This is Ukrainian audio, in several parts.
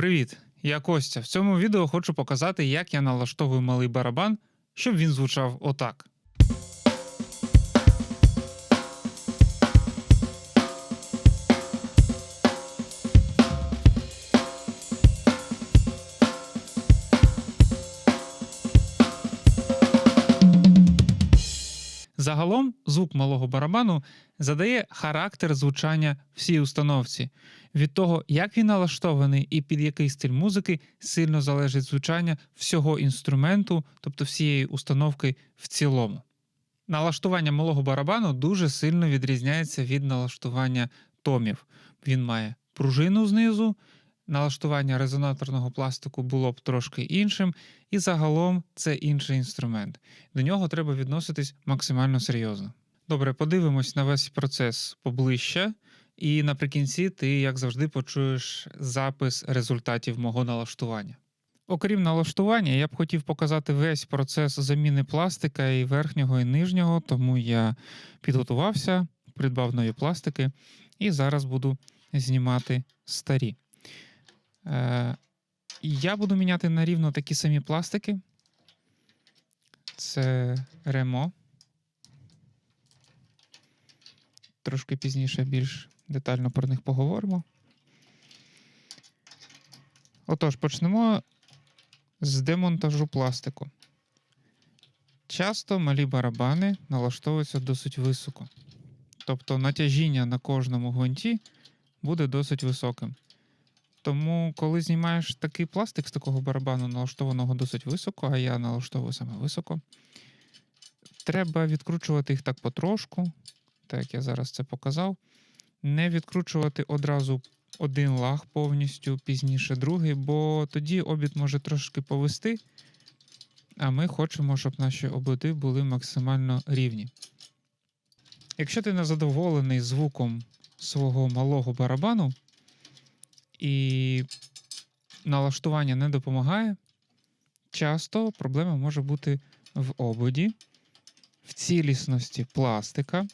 Привіт, я Костя. В цьому відео хочу показати, як я налаштовую малий барабан, щоб він звучав отак. Звук малого барабану задає характер звучання всій установці. Від того, як він налаштований і під який стиль музики, сильно залежить звучання всього інструменту, тобто всієї установки в цілому. Налаштування малого барабану дуже сильно відрізняється від налаштування томів. Він має пружину знизу, налаштування резонаторного пластику було б трошки іншим, і загалом це інший інструмент. До нього треба відноситись максимально серйозно. Добре, подивимось на весь процес поближче, і наприкінці ти, як завжди, почуєш запис результатів мого налаштування. Окрім налаштування, я б хотів показати весь процес заміни пластика і верхнього і нижнього, тому я підготувався, придбав нові пластики і зараз буду знімати старі. Е, я буду міняти на рівно такі самі пластики. Це Ремо. Трошки пізніше більш детально про них поговоримо. Отож, почнемо з демонтажу пластику. Часто малі барабани налаштовуються досить високо. Тобто натяжіння на кожному гвинті буде досить високим. Тому, коли знімаєш такий пластик з такого барабану, налаштованого досить високо, а я налаштовую саме високо, треба відкручувати їх так потрошку, так як я зараз це показав. Не відкручувати одразу один лаг повністю, пізніше другий, бо тоді обід може трошки повести, а ми хочемо, щоб наші ободи були максимально рівні. Якщо ти не задоволений звуком свого малого барабану, і налаштування не допомагає, часто проблема може бути в ободі, в цілісності пластика.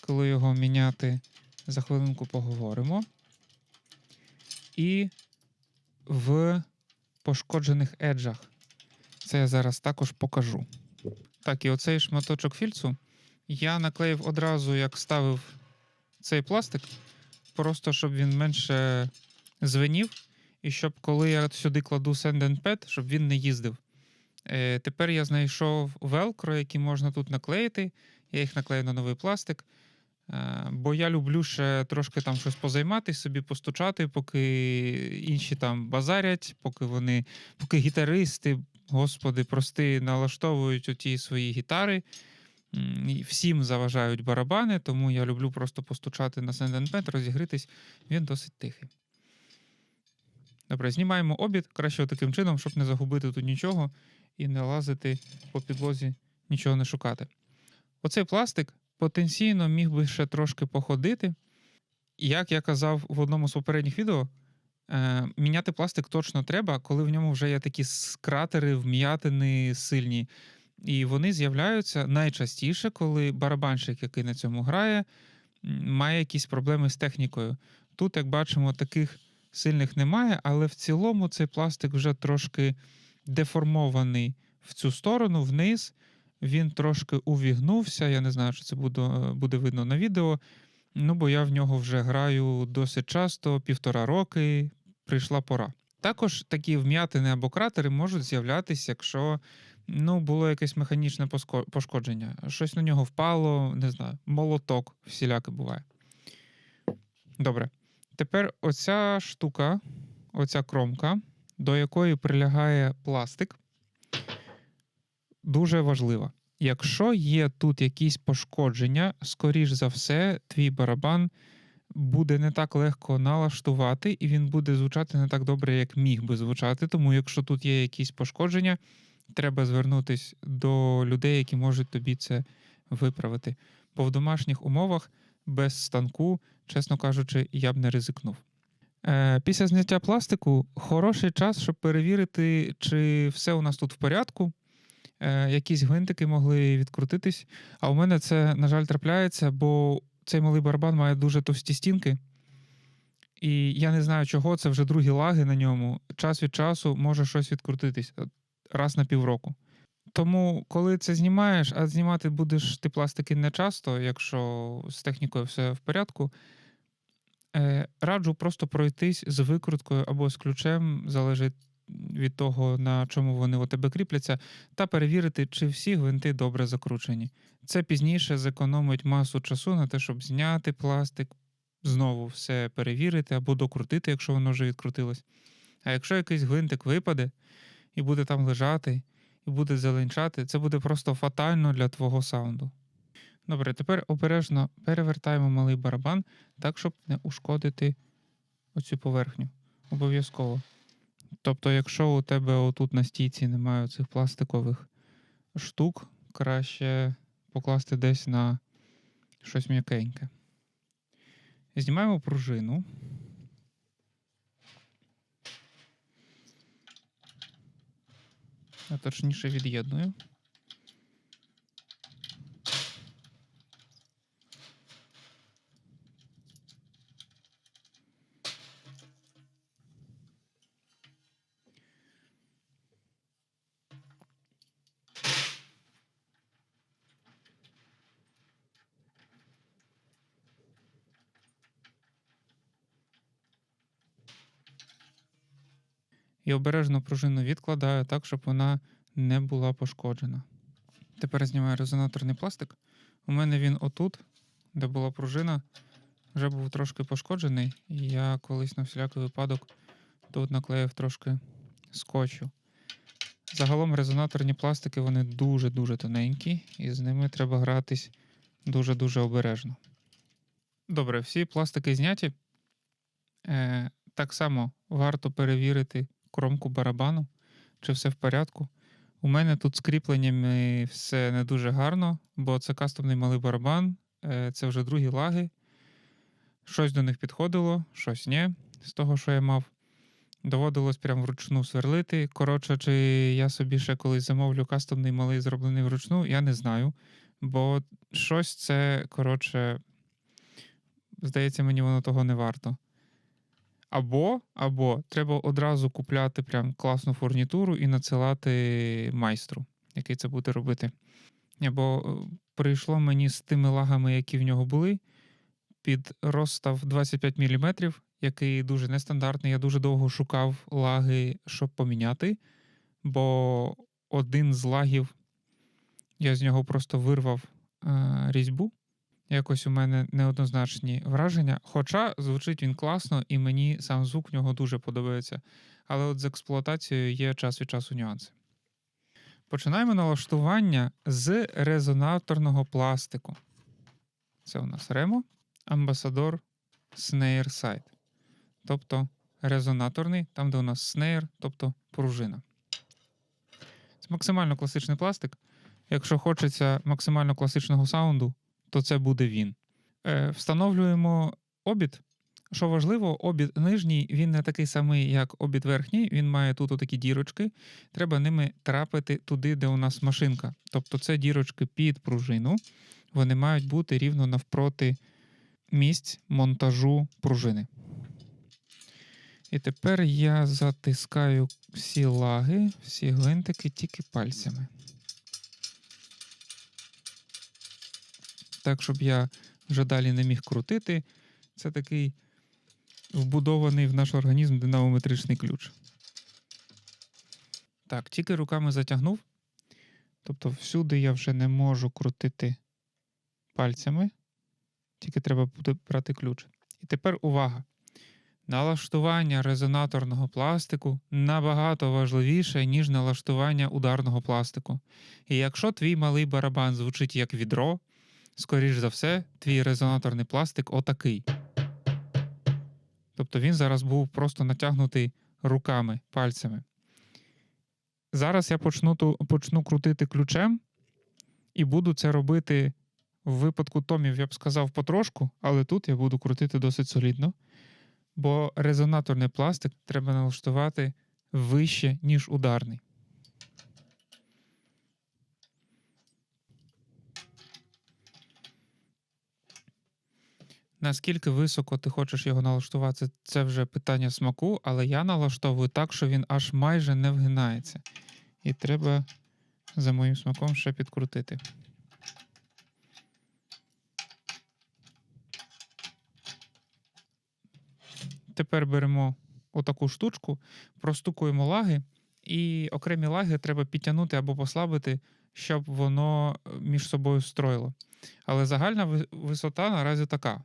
Коли його міняти, за хвилинку поговоримо. І в пошкоджених еджах. Це я зараз також покажу. Так, і оцей шматочок фільцу я наклеїв одразу, як ставив цей пластик, просто щоб він менше звенів, і щоб коли я сюди кладу send and pad, щоб він не їздив. Е, Тепер я знайшов велкро, які можна тут наклеїти. Я їх наклею на новий пластик. Е, бо я люблю ще трошки там щось позайматися, собі постучати, поки інші там базарять, поки вони, поки гітаристи, господи, прости, налаштовують оті свої гітари. Всім заважають барабани, тому я люблю просто постучати на pad, розігритись. Він досить тихий. Добре, знімаємо обід краще таким чином, щоб не загубити тут нічого і не лазити по підлозі, нічого не шукати. Оцей пластик потенційно міг би ще трошки походити. Як я казав в одному з попередніх відео, е, міняти пластик точно треба, коли в ньому вже є такі кратери, вм'ятини сильні. І вони з'являються найчастіше, коли барабанщик, який на цьому грає, має якісь проблеми з технікою. Тут, як бачимо, таких сильних немає, але в цілому цей пластик вже трошки деформований в цю сторону, вниз. Він трошки увігнувся. Я не знаю, чи це буде, буде видно на відео. Ну, бо я в нього вже граю досить часто, півтора роки, прийшла пора. Також такі вм'ятини або кратери можуть з'являтися, якщо ну, було якесь механічне пошкодження. Щось на нього впало, не знаю, молоток всіляке буває. Добре. Тепер оця штука, оця кромка, до якої прилягає пластик, дуже важлива. Якщо є тут якісь пошкодження, скоріш за все, твій барабан буде не так легко налаштувати, і він буде звучати не так добре, як міг би звучати. Тому, якщо тут є якісь пошкодження, треба звернутися до людей, які можуть тобі це виправити. Бо в домашніх умовах без станку, чесно кажучи, я б не ризикнув. Е, Після зняття пластику хороший час, щоб перевірити, чи все у нас тут в порядку. Е, Якісь гвинтики могли відкрутитись. А у мене це, на жаль, трапляється, бо цей малий барабан має дуже товсті стінки. І я не знаю, чого це вже другі лаги на ньому. Час від часу може щось відкрутитись раз на півроку. Тому, коли це знімаєш, а знімати будеш ти пластики не часто, якщо з технікою все в порядку, е, раджу просто пройтись з викруткою або з ключем, залежить від того, на чому вони у тебе кріпляться, та перевірити, чи всі гвинти добре закручені. Це пізніше зекономить масу часу на те, щоб зняти пластик, знову все перевірити або докрутити, якщо воно вже відкрутилось. А якщо якийсь гвинтик випаде і буде там лежати, і буде зеленчати, це буде просто фатально для твого саунду. Добре, тепер обережно перевертаємо малий барабан так, щоб не ушкодити оцю поверхню. Обов'язково. Тобто, якщо у тебе отут на стійці немає цих пластикових штук, краще покласти десь на щось м'якеньке. Знімаємо пружину. А точніше від'єдную. І обережно пружину відкладаю так, щоб вона не була пошкоджена. Тепер знімаю резонаторний пластик. У мене він отут, де була пружина, вже був трошки пошкоджений, і я колись на всілякий випадок тут наклеїв трошки скотчу. Загалом резонаторні пластики вони дуже-дуже тоненькі, і з ними треба гратись дуже-дуже обережно. Добре, всі пластики зняті. Е, так само варто перевірити кромку барабану, чи все в порядку. У мене тут з кріпленнями все не дуже гарно, бо це кастомний малий барабан, е, це вже другі лаги. Щось до них підходило, щось ні, з того, що я мав. Доводилось прям вручну сверлити. Коротше, чи я собі ще колись замовлю кастомний малий зроблений вручну, я не знаю. Бо щось це, коротше, здається, мені воно того не варто. Або або треба одразу купляти прям класну фурнітуру і надсилати майстру, який це буде робити. Або е, прийшло мені з тими лагами, які в нього були, під розстав 25 мм, який дуже нестандартний. Я дуже довго шукав лаги, щоб поміняти, бо один з лагів я з нього просто вирвав е, різьбу. Якось у мене неоднозначні враження. Хоча звучить він класно, і мені сам звук в нього дуже подобається. Але от з експлуатацією є час від часу нюанси. Починаємо налаштування з резонаторного пластику. Це у нас Remo Ambassador Snare Side. Тобто резонаторний, там, де у нас snare, тобто пружина. Це максимально класичний пластик. Якщо хочеться максимально класичного саунду, то це буде він. Е, Встановлюємо обід. Що важливо, обід нижній він не такий самий, як обід верхній. Він має тут такі дірочки. Треба ними трапити туди, де у нас машинка. Тобто це дірочки під пружину. Вони мають бути рівно навпроти місць монтажу пружини. І тепер я затискаю всі лаги, всі гвинтики тільки пальцями. Так, щоб я вже далі не міг крутити. Це такий вбудований в наш організм динамометричний ключ. Так, тільки руками затягнув. Тобто, всюди я вже не можу крутити пальцями, тільки треба буде брати ключ. І тепер увага! Налаштування резонаторного пластику набагато важливіше, ніж налаштування ударного пластику. І якщо твій малий барабан звучить як відро, скоріш за все, твій резонаторний пластик отакий. Тобто він зараз був просто натягнутий руками, пальцями. Зараз я почну почну крутити ключем і буду це робити в випадку томів, я б сказав, потрошку, але тут я буду крутити досить солідно. Бо резонаторний пластик треба налаштувати вище, ніж ударний. Наскільки високо ти хочеш його налаштувати, це вже питання смаку, але я налаштовую так, що він аж майже не вгинається. І треба за моїм смаком ще підкрутити. Тепер беремо отаку штучку, простукуємо лаги, і окремі лаги треба підтягнути або послабити, щоб воно е, між собою строїло. Але загальна висота наразі така.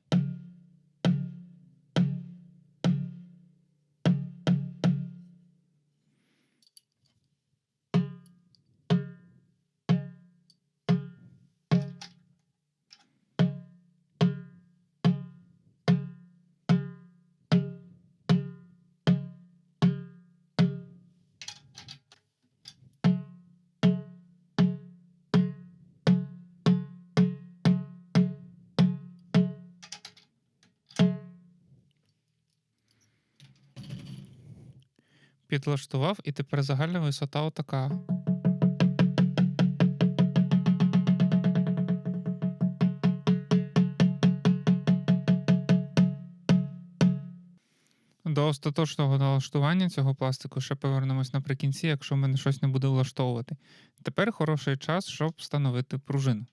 Підлаштував, і тепер загальна висота отака. До остаточного налаштування цього пластику ще повернемось наприкінці, якщо мене щось не буде влаштовувати. Тепер хороший час, щоб встановити пружину.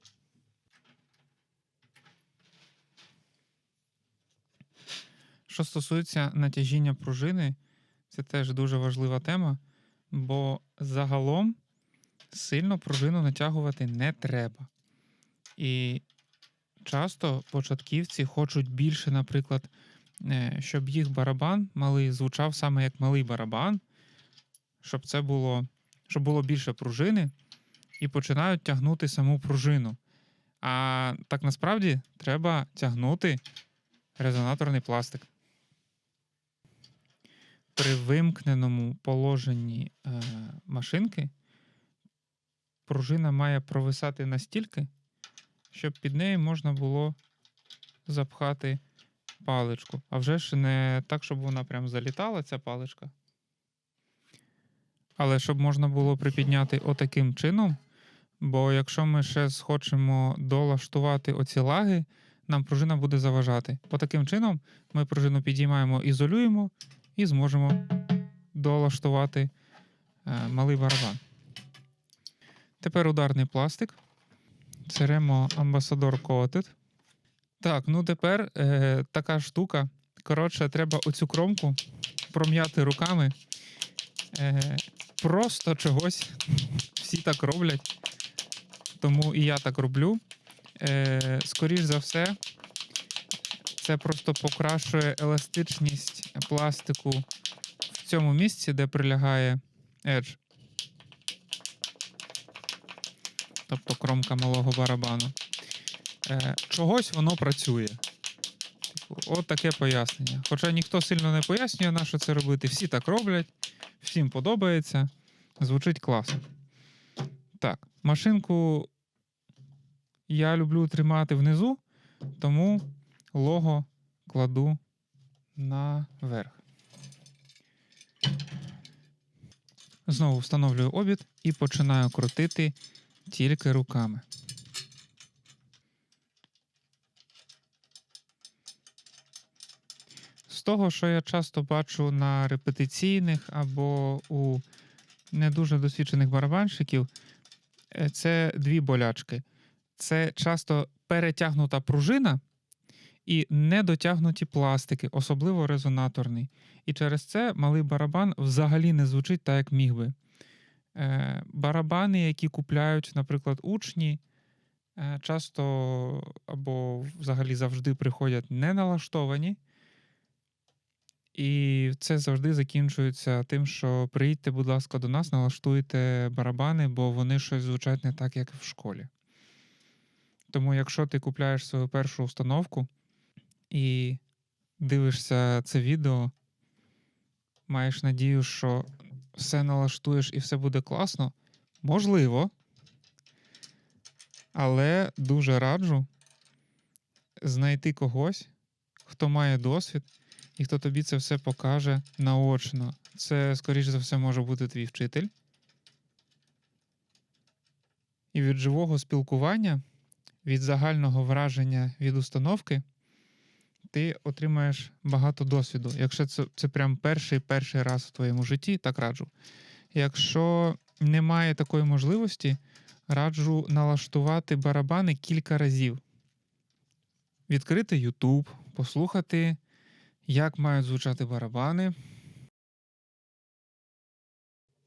Що стосується натяжіння пружини, це теж дуже важлива тема, бо загалом сильно пружину натягувати не треба. І часто початківці хочуть більше, наприклад, е, щоб їх барабан малий звучав саме як малий барабан, щоб це було, щоб було більше пружини, і починають тягнути саму пружину. А так насправді треба тягнути резонаторний пластик. При вимкненому положенні е, машинки пружина має провисати настільки, щоб під нею можна було запхати паличку. А вже ж не так, щоб вона прям залітала, ця паличка. Але щоб можна було припідняти отаким чином. Бо якщо ми ще схочемо долаштувати оці лаги, нам пружина буде заважати. Отаким чином ми пружину підіймаємо, ізолюємо і зможемо долаштувати е, малий барабан. Тепер ударний пластик. Церемо Ambassador Coated. Так, ну тепер е, така штука. Коротше, треба оцю кромку пром'яти руками. Е, просто чогось. Всі так роблять. Тому і я так роблю. Е, скоріш за все, це просто покращує еластичність пластику в цьому місці, де прилягає Edge. Тобто кромка малого барабану. Е, чогось воно працює. Типу, От таке пояснення. Хоча ніхто сильно не пояснює, на що це робити. Всі так роблять, всім подобається. Звучить класно. Так, машинку я люблю тримати внизу, тому лого кладу наверх. Знову встановлюю обід і починаю крутити тільки руками. З того, що я часто бачу на репетиційних або у не дуже досвідчених барабанщиків, е, це дві болячки. Це часто перетягнута пружина і недотягнуті пластики, особливо резонаторний. І через це малий барабан взагалі не звучить так, як міг би. Е, барабани, які купляють, наприклад, учні, е, часто або взагалі завжди приходять не налаштовані. І це завжди закінчується тим, що приїдьте, будь ласка, до нас, налаштуйте барабани, бо вони щось звучать не так, як в школі. Тому, якщо ти купляєш свою першу установку і дивишся це відео, маєш надію, що все налаштуєш і все буде класно, можливо. Але дуже раджу знайти когось, хто має досвід і хто тобі це все покаже наочно. Це, скоріш за все, може бути твій вчитель. І від живого спілкування, від загального враження від установки ти отримаєш багато досвіду. Якщо це, це прям перший перший раз в твоєму житті, так раджу. Якщо немає такої можливості, раджу налаштувати барабани кілька разів. Відкрити YouTube, послухати, як мають звучати барабани.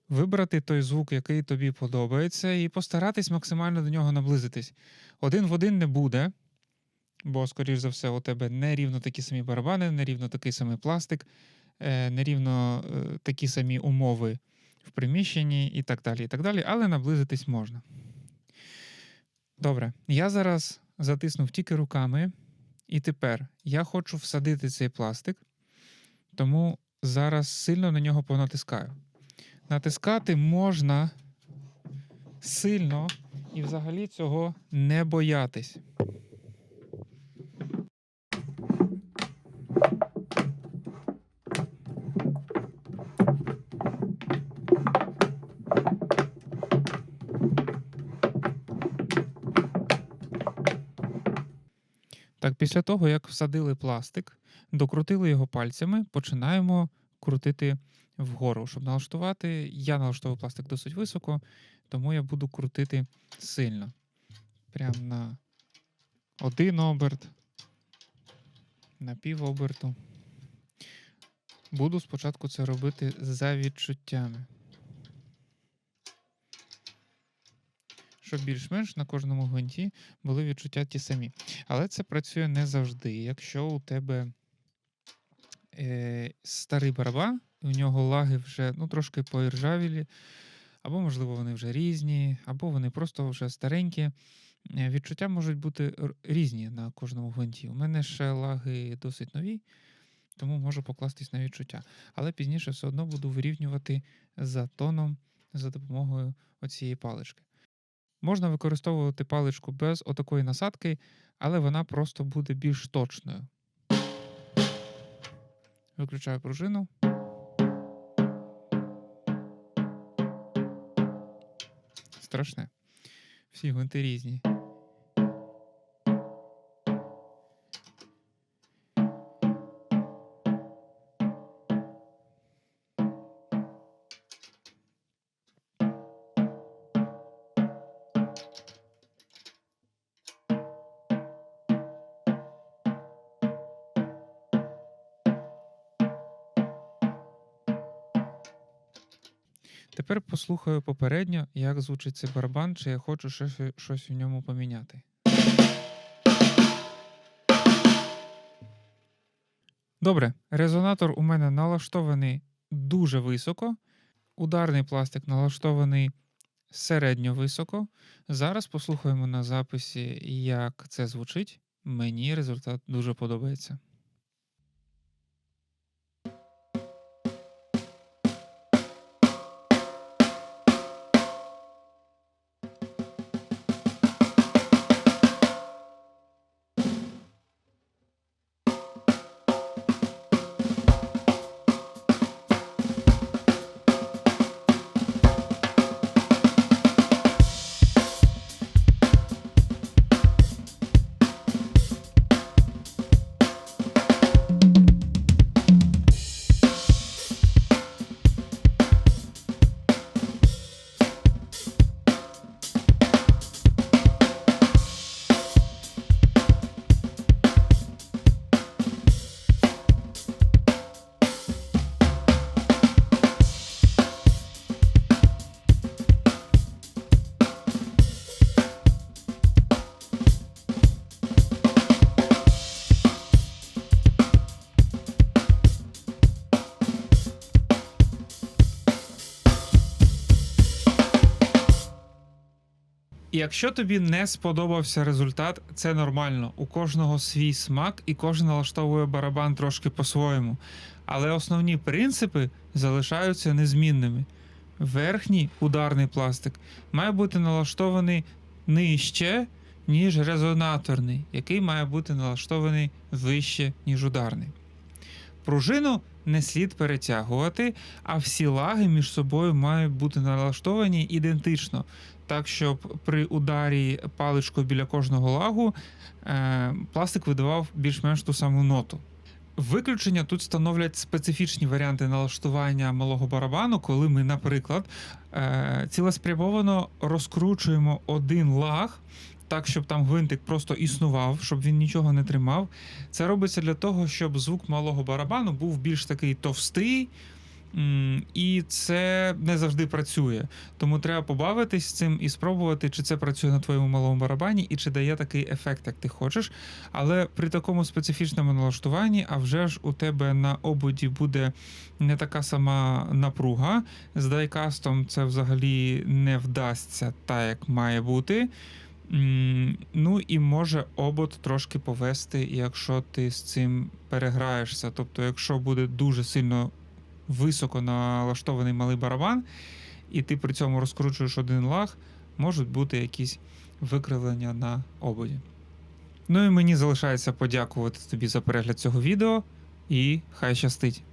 Вибрати той звук, який тобі подобається, і постаратись максимально до нього наблизитись. Один в один не буде, бо, скоріш за все, у тебе не рівно такі самі барабани, не рівно такий самий пластик, е, не рівно е, такі самі умови в приміщенні і так далі. і так далі, Але наблизитись можна. Добре, я зараз затиснув тільки руками, і тепер я хочу всадити цей пластик, тому зараз сильно на нього понатискаю. Натискати можна сильно і взагалі цього не боятись. Після того, як всадили пластик, докрутили його пальцями, починаємо крутити вгору. Щоб налаштувати, я налаштовую пластик досить високо, тому я буду крутити сильно. Прям на один оберт, на пів оберту. Буду спочатку це робити за відчуттями. Щоб більш-менш на кожному гвинті були відчуття ті самі. Але це працює не завжди. Якщо у тебе е, старий барабан, і у нього лаги вже ну, трошки поіржавілі, або, можливо, вони вже різні, або вони просто вже старенькі. е, Відчуття можуть бути різні на кожному гвинті. У мене ще лаги досить нові, тому можу покластись на відчуття. Але пізніше все одно буду вирівнювати за тоном за допомогою оцієї палички. Можна використовувати паличку без отакої насадки, але вона просто буде більш точною. Виключаю пружину. Страшне. Всі гвинти різні. Тепер послухаю попередньо, як звучить цей барабан, чи я хочу ще щось- в ньому поміняти. Добре, резонатор у мене налаштований дуже високо. Ударний пластик налаштований середньо високо. Зараз послухаємо на записі, як це звучить. Мені результат дуже подобається. Якщо тобі не сподобався результат, це нормально. У кожного свій смак, і кожен налаштовує барабан трошки по-своєму. Але основні принципи залишаються незмінними. Верхній ударний пластик має бути налаштований нижче, ніж резонаторний, який має бути налаштований вище, ніж ударний. Пружину не слід перетягувати, а всі лаги між собою мають бути налаштовані ідентично. Так, щоб при ударі паличкою біля кожного лагу е, пластик видавав більш-менш ту саму ноту. Виключення тут становлять специфічні варіанти налаштування малого барабану, коли ми, наприклад, е, цілеспрямовано розкручуємо один лаг. Так, щоб там гвинтик просто існував, щоб він нічого не тримав. Це робиться для того, щоб звук малого барабану був більш такий товстий, і це не завжди працює. Тому треба побавитись з цим і спробувати, чи це працює на твоєму малому барабані, і чи дає такий ефект, як ти хочеш. Але при такому специфічному налаштуванні, а вже ж у тебе на ободі буде не така сама напруга. З дайкастом це взагалі не вдасться так, як має бути. Ну і може обод трошки повести, якщо ти з цим переграєшся. Тобто, якщо буде дуже сильно високо налаштований малий барабан, і ти при цьому розкручуєш один лаг, можуть бути якісь викривлення на ободі. Ну і мені залишається подякувати тобі за перегляд цього відео, і хай щастить!